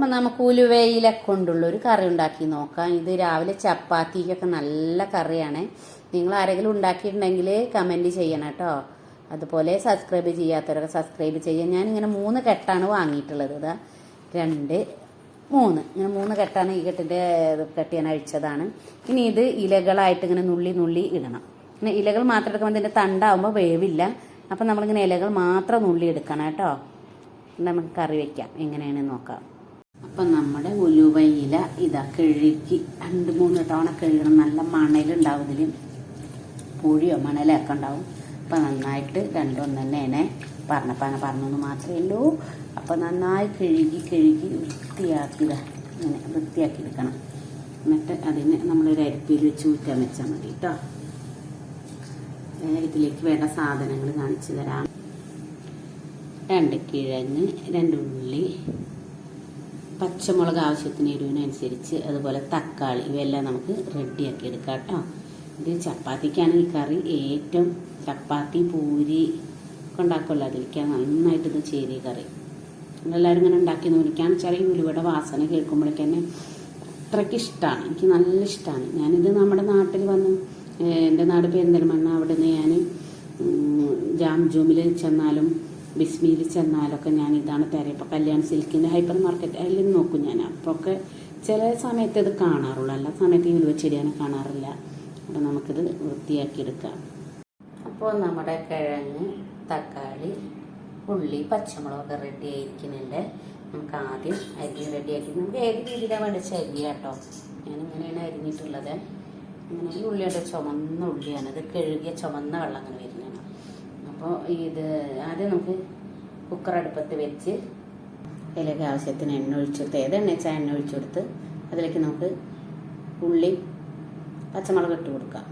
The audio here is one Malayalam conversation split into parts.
അപ്പം നമുക്ക് ഉലുവയില കൊണ്ടുള്ളൊരു കറി ഉണ്ടാക്കി നോക്കാം. ഇത് രാവിലെ ചപ്പാത്തിക്കൊക്കെ നല്ല കറിയാണ്. നിങ്ങൾ ആരെങ്കിലും ഉണ്ടാക്കിയിട്ടുണ്ടെങ്കിൽ കമന്റ് ചെയ്യണം കേട്ടോ. അതുപോലെ സബ്സ്ക്രൈബ് ചെയ്യാത്തവരൊക്കെ സബ്സ്ക്രൈബ് ചെയ്യാം. ഞാനിങ്ങനെ മൂന്ന് കെട്ടാണ് വാങ്ങിയിട്ടുള്ളത്. ഇതാ രണ്ട് മൂന്ന്. ഇങ്ങനെ മൂന്ന് കെട്ടാണ് ഈ കെട്ടിന്റെ കെട്ടി ഞാൻ അഴിച്ചതാണ്. ഇനി ഇത് ഇലകളായിട്ട് ഇങ്ങനെ നുള്ളി നുള്ളി ഇടണം. പിന്നെ ഇലകൾ മാത്രം എടുക്കുമ്പോൾ ഇതിന്റെ തണ്ടാവുമ്പോൾ വേവില്ല. അപ്പം നമ്മളിങ്ങനെ ഇലകൾ മാത്രം നുള്ളി എടുക്കണം കേട്ടോ. നമുക്ക് കറി വയ്ക്കാം എങ്ങനെയാണെന്ന് നോക്കാം. അപ്പം നമ്മുടെ ഉലുവയില ഇതാ കഴുകി രണ്ട് മൂന്ന് തവണ കഴുകണം. നല്ല മണലുണ്ടാവും ഇതിൽ പുഴിയോ മണലൊക്കെ ഉണ്ടാവും. അപ്പം നന്നായിട്ട് രണ്ടും തന്നെയാണ് പറഞ്ഞപ്പോൾ അങ്ങനെ പറഞ്ഞൊന്ന് മാത്രമേ ഉള്ളൂ. അപ്പം നന്നായി കഴുകി കഴുകി വൃത്തിയാക്കി ഇങ്ങനെ വൃത്തിയാക്കി എടുക്കണം. എന്നിട്ട് അതിന് നമ്മളൊരു അരിപ്പിയിൽ വെച്ച് ഊറ്റാൻ വെച്ചാൽ മതി കേട്ടോ. ഇതിലേക്ക് വേണ്ട സാധനങ്ങൾ കാണിച്ചു തരാം. രണ്ട് കിഴങ്ങ് രണ്ട് ഉള്ളി പച്ചമുളക് ആവശ്യത്തിന് എരിവിനനുസരിച്ച് അതുപോലെ തക്കാളി ഇവയെല്ലാം നമുക്ക് റെഡിയാക്കി എടുക്കാം കേട്ടോ. ഇത് ചപ്പാത്തിക്കാണ് ഈ കറി. ഏറ്റവും ചപ്പാത്തി പൂരി ഒക്കെ ഉണ്ടാക്കുമല്ലോ. അതിലേക്കാണ് നന്നായിട്ട് ചേരി കറി. നമ്മളെല്ലാവരും ഇങ്ങനെ ഉണ്ടാക്കി നോക്കിയാണ് ചെറിയ ഉലുവയുടെ വാസന കേൾക്കുമ്പോഴേക്ക് തന്നെ അത്രയ്ക്ക് ഇഷ്ടമാണ് എനിക്ക് നല്ല ഇഷ്ടമാണ് ഞാനിത് നമ്മുടെ നാട്ടിൽ വന്ന് എന്റെ നാട് പെരിന്തൽമണ്ണ അവിടെ നിന്ന് ഞാൻ ജാം ജൂമിൽ ചെന്നാലും ബിസ്മിയിൽ ചെന്നാലൊക്കെ ഞാൻ ഇതാണ് തരാം. ഇപ്പോൾ കല്യാൺ സിൽക്കിന്റെ ഹൈപ്പർ മാർക്കറ്റ് അതിൽ നോക്കും ഞാൻ. അപ്പോൾ ഒക്കെ ചില സമയത്ത് ഇത് കാണാറുള്ളൂ. എല്ലാ സമയത്ത് ഈ ഉലുവ ചെടിയാണ് കാണാറില്ല. അപ്പോൾ നമുക്കിത് വൃത്തിയാക്കി എടുക്കാം അപ്പോൾ നമ്മുടെ കിഴങ്ങ് തക്കാളി ഉള്ളി പച്ചമുളകൊക്കെ റെഡി ആയിരിക്കുന്നുണ്ട്. നമുക്ക് ആദ്യം അരി റെഡിയാക്കി നമുക്ക് ഏത് രീതിയിലാണ് വേണ്ടത്? അരി കേട്ടോ. ഞാൻ ഇങ്ങനെയാണ് അരിഞ്ഞിട്ടുള്ളത്. ഇങ്ങനെ ഈ ഉള്ളിയുടെ ചുമന്ന ഉള്ളിയാണ്. ഇത് കഴുകിയ ചുമന്ന വെള്ളം അങ്ങനെ വരുന്നതാണ് അപ്പോൾ ഇത് ആദ്യം നമുക്ക് കുക്കർ അടുപ്പത്ത് വെച്ച് അതിലേക്ക് ആവശ്യത്തിന് എണ്ണ ഒഴിച്ചെടുത്ത് ഏത് എണ്ണ വെച്ചാൽ എണ്ണ ഒഴിച്ചെടുത്ത് അതിലേക്ക് നമുക്ക് ഉള്ളി പച്ചമുളക് ഇട്ട് കൊടുക്കാം.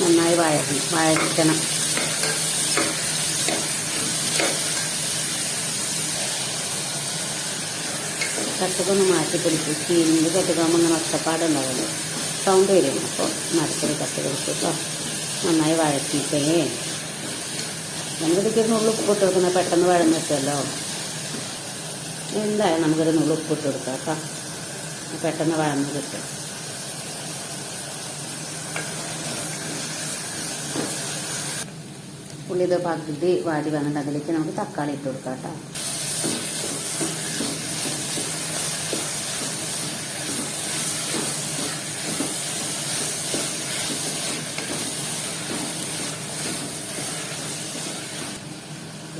നന്നായി വായ വഴറ്റണം കത്തുകൊന്ന് മാറ്റി പിടിക്കും. ചീനിന്റെ കട്ടുകാകുമ്പോൾ അങ്ങനെ ഒച്ചപ്പാടുണ്ടാവുള്ളൂ. സൗണ്ട് വരും. അപ്പോൾ മരത്തിൽ കത്ത് കേട്ടോ നന്നായി വഴറ്റിയിട്ടേ നമുക്കിതൊക്കെ നുള്ളു ഉപ്പിട്ട് കൊടുക്കുന്ന പെട്ടെന്ന് വഴന്ന് കിട്ടുമല്ലോ. എന്തായാലും നമുക്കൊരു നുള്ളു ഉപ്പ് ഇട്ട് കൊടുക്കാം കേട്ടോ. പെട്ടെന്ന് വഴന്ന് കിട്ടും. ഉള്ളി ഇത് പകുതി വാടി വന്നിട്ട് അതിലേക്ക് നമുക്ക് തക്കാളി ഇട്ട് കൊടുക്കാം കേട്ടോ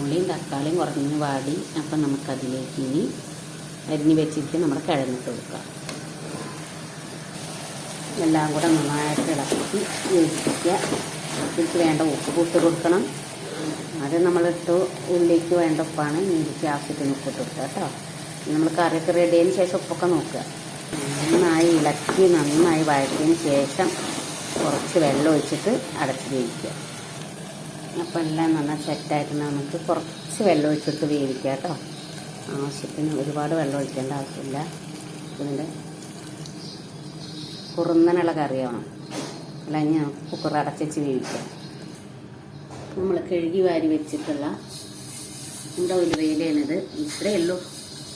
ഉള്ളിയും തക്കാളിയും കുറഞ്ഞ് വാടി അപ്പം നമുക്കതിലേക്ക് ഇനി അരിഞ്ഞ് വെച്ചിരിക്കും നമ്മുടെ കിഴങ്ങിട്ട് കൊടുക്കാം എല്ലാം കൂടെ നന്നായിട്ട് ഇളക്കി വേവിക്കുക ഇതിലേക്ക് വേണ്ട ഉപ്പ് ഇട്ട് കൊടുക്കണം. അത് നമ്മളിട്ട് ഉള്ളിലേക്ക് വേണ്ട ഉപ്പാണ്. മീനിക്ക് ആവശ്യത്തിന് ഉപ്പ് ഇട്ട് കൊടുക്കുക കേട്ടോ. നമ്മൾ കറിയൊക്കെ റെഡി ആയതിന് ശേഷം ഉപ്പൊക്കെ നോക്കുക. നന്നായി ഇളക്കി നന്നായി വഴറ്റിയതിന് ശേഷം കുറച്ച് വെള്ളം ഒഴിച്ചിട്ട് അടച്ച് വേവിക്കുക. അപ്പോൾ എല്ലാം നന്നായി സെറ്റായിട്ട് നമുക്ക് കുറച്ച് വെള്ളം ഒഴിച്ചിട്ട് വേവിക്കുക കേട്ടോ. ആവശ്യത്തിന് ഒരുപാട് വെള്ളം ഒഴിക്കേണ്ട ആവശ്യമില്ല. ഇതിന്റെ കുറുന്നനുള്ള കറിയാവണം അല്ലെങ്കിൽ നമുക്ക് കുക്കർ അടച്ചു വേവിക്കാം. നമ്മൾ കഴുകി വാരി വെച്ചിട്ടുള്ള നമ്മുടെ ഉലുവയിലാണിത്. ഇത്രയേ ഉള്ളൂ.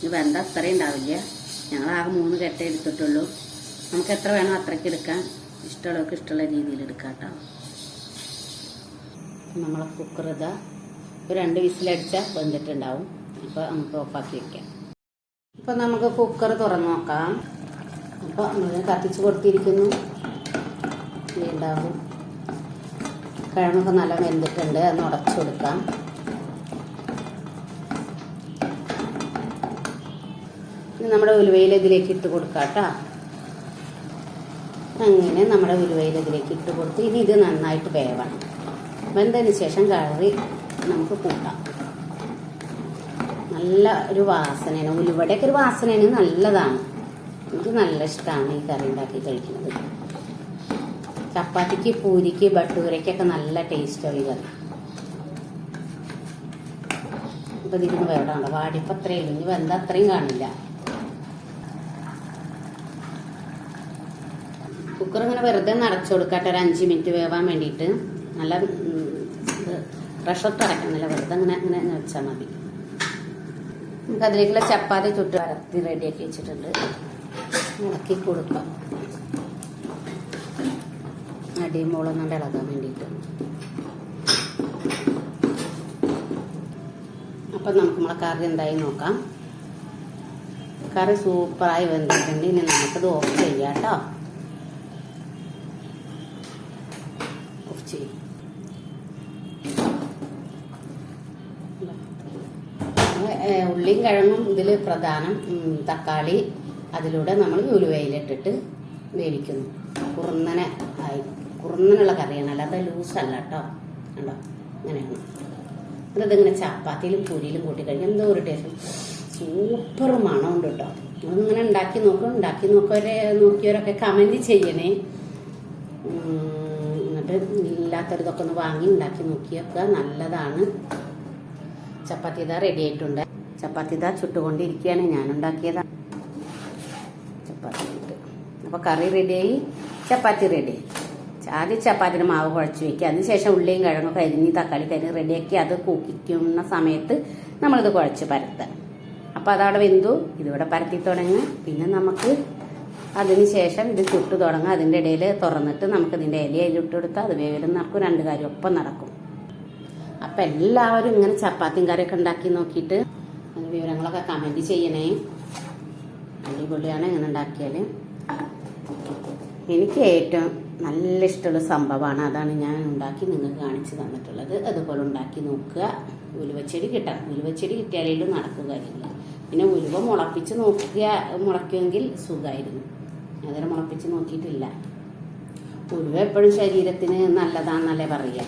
ഇത് വെന്ത അത്രയും ഉണ്ടാവില്ല. ഞങ്ങൾ ആകെ മൂന്ന് കെട്ടേ എടുത്തിട്ടുള്ളൂ. നമുക്ക് എത്ര വേണോ അത്രയ്ക്ക് എടുക്കാം. ഇഷ്ടമുള്ളവർക്ക് ഇഷ്ടമുള്ള രീതിയിൽ എടുക്കാം കേട്ടോ. നമ്മളെ കുക്കർ ഇതാ. ഒരു രണ്ട് വിസിലടിച്ചാൽ വെന്തിട്ടുണ്ടാവും. അപ്പോൾ നമുക്ക് ഓഫാക്കി വെക്കാം. ഇപ്പോൾ നമുക്ക് കുക്കർ തുറന്നു നോക്കാം. അപ്പോൾ നമ്മൾ കത്തിച്ച് കൊടുത്തിരിക്കുന്നു. ഉണ്ടാവും കിഴങ്ങൊക്കെ നല്ല വെന്തിട്ടുണ്ട്. അന്ന് ഉടച്ചു കൊടുക്കാം. ഇനി നമ്മുടെ ഉലുവയിൽ ഇതിലേക്ക് ഇട്ട് കൊടുക്കാം അങ്ങനെ നമ്മുടെ ഉലുവയിൽ ഇതിലേക്ക് ഇട്ട് കൊടുത്ത് ഇനി ഇത് നന്നായിട്ട് വേവണം. വെന്തതിന് ശേഷം കറി നമുക്ക് കൂട്ടാം. നല്ല ഒരു വാസനയാണ്. ഉലുവടയൊക്കെ ഒരു വാസനയാണ്. നല്ലതാണ്. എനിക്ക് നല്ല ഇഷ്ടമാണ് ഈ കറി ഉണ്ടാക്കി കഴിക്കുന്നത്. ചപ്പാത്തിക്ക് പൂരിക്ക് ബട്ടൂരയ്ക്കൊക്കെ നല്ല ടേസ്റ്റാണ് ഈ കറി. ഇപ്പം ഇതിരുന്ന് വേടാണ് വാടിയപ്പോൾ അത്രയേ ഉള്ളൂ ഇനി വെന്ത അത്രയും കാണില്ല. കുക്കർ ഇങ്ങനെ വെറുതെ നിറച്ചു കൊടുക്കട്ടെ. ഒരു അഞ്ച് മിനിറ്റ് വേവാൻ വേണ്ടിയിട്ട്. നല്ല പ്രഷർ അരക്കുന്നില്ല വെറുതെ അങ്ങനെ അങ്ങനെ വെച്ചാൽ മതി. നമുക്ക് അതിലേക്കുള്ള ചപ്പാത്തി ചുട്ട് വരത്തി റെഡിയാക്കി വെച്ചിട്ടുണ്ട്. ഇളക്കി കൊടുക്കാം. അടിയും മുളന്നുകൊണ്ട് ഇളകാൻ വേണ്ടിയിട്ട്. അപ്പം നമുക്ക് നമ്മളെ കറി എന്തായി നോക്കാം. കറി സൂപ്പറായി വെന്തിട്ടുണ്ട്. ഇനി നമുക്കത് ഓഫ് ചെയ്യാം കേട്ടോ ഓഫ് ചെയ്യും ഏഹ് ഉള്ളിയും കിഴങ്ങും ഇതിൽ പ്രധാനം തക്കാളി അതിലൂടെ നമ്മൾ ഉലുവയിലിട്ടിട്ട് വേവിക്കുന്നു. കുറുന്നനെ ആയി കുറുന്നനുള്ള കറിയാണ്. അല്ലാതെ ലൂസല്ല കേട്ടോ. കണ്ടോ? അങ്ങനെയാണ്. എന്നിട്ട് ഇതിങ്ങനെ ചപ്പാത്തിയിലും പൂരിയിലും കൂട്ടി കഴിഞ്ഞാൽ എന്തോ ഒരു ടേസ്റ്റ് സൂപ്പർ മണമുണ്ട് കേട്ടോ. നിങ്ങളിങ്ങനെ ഉണ്ടാക്കി നോക്കും ഉണ്ടാക്കി നോക്കിയവരെ നോക്കിയവരൊക്കെ കമന്റ് ചെയ്യണേ. എന്നിട്ട് ഇല്ലാത്തൊരിതൊക്കെ ഒന്ന് വാങ്ങി ഉണ്ടാക്കി നോക്കിയൊക്കെ നല്ലതാണ്. ചപ്പാത്തി ഇതാ റെഡി ആയിട്ടുണ്ട്. ചപ്പാത്തി ഇതാ ചുട്ടുകൊണ്ടിരിക്കുകയാണ്. ഞാൻ ഉണ്ടാക്കിയതാ ചപ്പാത്തി അപ്പോൾ കറി റെഡിയായി ചപ്പാത്തി റെഡിയായി ആദ്യം ചപ്പാത്തിന് മാവ് കുഴച്ച് വെക്കുക. അതിനുശേഷം ഉള്ളിയും കിഴങ്ങൊക്കെ അരിഞ്ഞ് തക്കാളി കരിഞ്ഞ് റെഡിയാക്കി അത് കൂക്കിക്കുന്ന സമയത്ത് നമ്മളിത് കുഴച്ച് പരത്തുക അപ്പോൾ അതവിടെ വെന്തു. ഇതിവിടെ പരത്തി തുടങ്ങുക പിന്നെ നമുക്ക് അതിനുശേഷം ഇത് ചുട്ടു തുടങ്ങുക അതിന്റെ ഇടയിൽ തുറന്നിട്ട് നമുക്ക് ഇതിന്റെ ഇല അതിലിട്ട് കൊടുത്താൽ അത് വേഗം നടക്കും. രണ്ട് കാര്യം ഒപ്പം നടക്കും. അപ്പം എല്ലാവരും ഇങ്ങനെ ചപ്പാത്തിയും കറിയൊക്കെ ഉണ്ടാക്കി നോക്കിയിട്ട് വിവരങ്ങളൊക്കെ കമന്റ് ചെയ്യണേ. അടിപൊളിയാണ് ഇങ്ങനെ ഉണ്ടാക്കിയാൽ എനിക്ക് ഏറ്റവും നല്ല ഇഷ്ടമുള്ള സംഭവമാണ് അതാണ് ഞാൻ ഉണ്ടാക്കി നിങ്ങൾക്ക് കാണിച്ചു തന്നിട്ടുള്ളത്. അതുപോലെ ഉണ്ടാക്കി നോക്കുക. ഉലുവച്ചെടി കിട്ടാം. ഉലുവച്ചെടി കിട്ടിയാലും നടക്കുക കാര്യങ്ങൾ പിന്നെ ഉലുവ മുളപ്പിച്ച് നോക്കുക മുളയ്ക്കുമെങ്കിൽ സുഖമായിരുന്നു അതുവരെ മുളപ്പിച്ച് നോക്കിയിട്ടില്ല. ഉലുവ എപ്പോഴും ശരീരത്തിന് നല്ലതാണെന്നല്ലേ പറയുക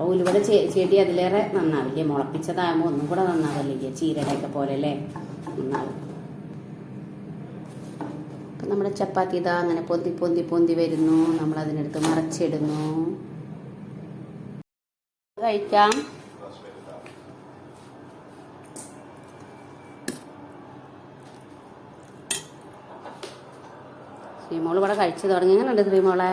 അപ്പോൾ ഉലുവട ചേട്ടി ചെടി അതിലേറെ നന്നാവില്ലേ? മുളപ്പിച്ചതാകുമ്പോൾ ഒന്നും കൂടെ നന്നാവല്ലേ ചീരടയൊക്കെ പോലെ അല്ലേ? നന്നാവും. അപ്പം നമ്മുടെ ചപ്പാത്തി ഇതാ അങ്ങനെ പൊന്തി പൊന്തി പൊന്തി വരുന്നു. നമ്മൾ അതിനടുത്ത് മറച്ചിടുന്നു കഴിക്കാം. ശ്രീമോൾ ഇവിടെ കഴിച്ചു തുടങ്ങി. എങ്ങനെയുണ്ട് ശ്രീമോളെ?